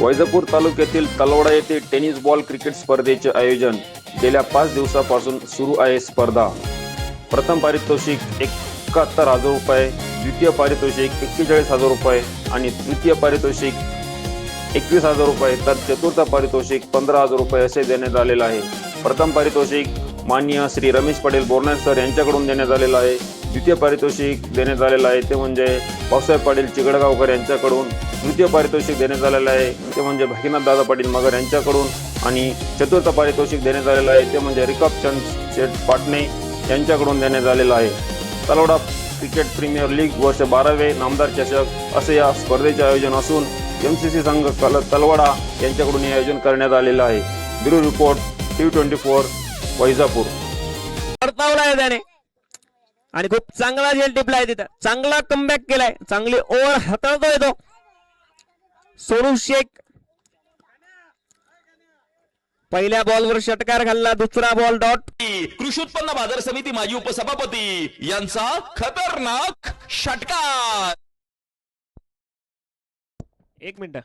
वैजापूर तालुक्यातील तलवडा येथे tennis ball cricket स्पर्धेचे आयोजन गेल्या पाच दिवसापासून सुरू आहे स्पर्धा. प्रथम पारितोषिक एकाहत्तर हजार रुपये द्वितीय पारितोषिक एक्केचाळीस हजार रुपये आणि तृतीय पारितोषिक एकवीस हजार रुपये तर चतुर्थ पारितोषिक पंधरा हजार रुपये असे देण्यात आलेलं आहे. प्रथम पारितोषिक माननीय श्री रमेश पटेल बोरनाथ सर यांच्याकडून देण्यात आलेलं आहे. द्वितीय पारितोषिक देण्यात आलेलं आहे ते म्हणजे पावसाहेब पाटील चिगडगावकर यांच्याकडून. तृतीय पारितोषिक देण्यात आलेलं आहे ते म्हणजे भागीनाथ दादा पाटील मगर यांच्याकडून. आणि चतुर्थ पारितोषिक देण्यात आलेलं आहे ते म्हणजे रिकप चंद शेठ पाटणे यांच्याकडून देण्यात आलेलं आहे. तलवडा क्रिकेट प्रीमियर लीग वर्ष बारावे नामदार चषक असे या स्पर्धेचे आयोजन असून एम सी सी संघ कल तलवाडा यांच्याकडून हे आयोजन करण्यात आलेलं आहे. Bureau report T twenty four Vaijapur. परतावला आहे त्याने. आणि खूप चांगला झेल टिपलाय तिथं. चांगला कमबॅक केलाय. चांगली ओव्हर हाताळतोय तो. सोनू शेख पहिल्या बॉलवर षटकार घालला. दुसरा बॉल डॉट कृषी उत्पन्न बाजार समिती माजी उपसभापती यांचा खतरनाक षटकार. एक मिनिट.